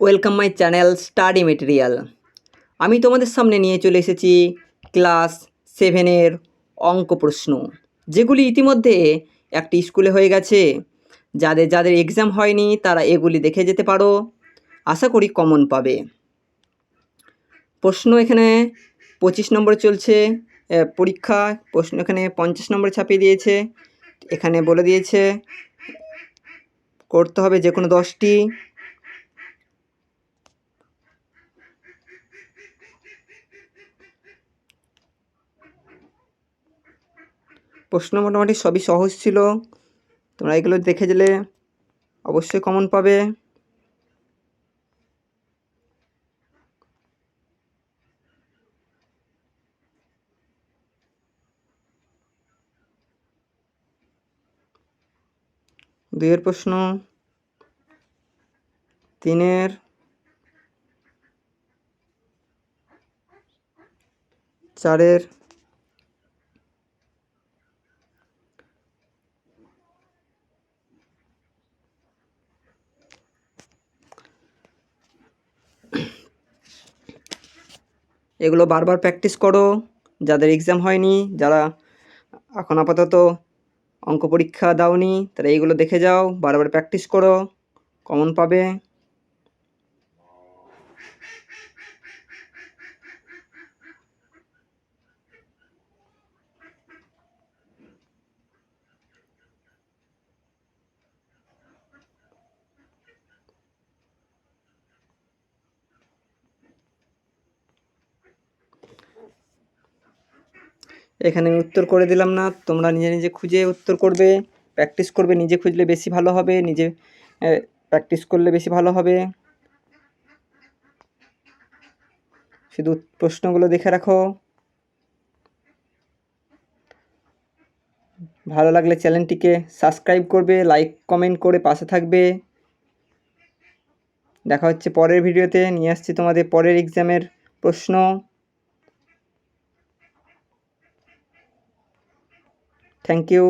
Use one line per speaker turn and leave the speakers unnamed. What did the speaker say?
Welcome my channel study material আমি তোমাদের সামনে নিয়ে চলে এসেছি ক্লাস সেভেনের অঙ্ক প্রশ্ন, যেগুলি ইতিমধ্যে একটি স্কুলে হয়ে গেছে। যাদের যাদের এক্সাম হয়নি, তারা এগুলি দেখে যেতে পারো। আশা করি কমন পাবে। প্রশ্ন এখানে পঁচিশ নম্বরে চলছে পরীক্ষা। প্রশ্ন এখানে পঞ্চাশ নম্বরে ছাপিয়ে দিয়েছে। এখানে বলে দিয়েছে, করতে হবে যে কোনো দশটি। প্রশ্ন মোটামুটি সবই সহজ ছিল। তোমরা এগুলো দেখে গেলে অবশ্যই কমন পাবে। দুইয়ের প্রশ্ন, তিনের চারের এগুলো বারবার প্র্যাকটিস করো। যাদের এক্সাম হয়নি, যারা এখন আপাতত অঙ্ক পরীক্ষা দাওনি, তারা এইগুলো দেখে যাও, বারবার প্র্যাকটিস করো, কমন পাবে। এখানে আমি উত্তর করে দিলাম না। তোমরা নিজে নিজে খুঁজে উত্তর করবে প্র্যাকটিস করবে, নিজে খুঁজলে বেশি ভালো হবে, নিজে প্র্যাকটিস করলে বেশি ভালো হবে। শুধু প্রশ্নগুলো দেখে রাখো। ভালো লাগলে চ্যানেলটিকে সাবস্ক্রাইব করবে লাইক কমেন্ট করে পাশে থাকবে। দেখা হচ্ছে পরের ভিডিওতে নিয়ে আসছি তোমাদের পরের এক্সামের প্রশ্ন। Thank you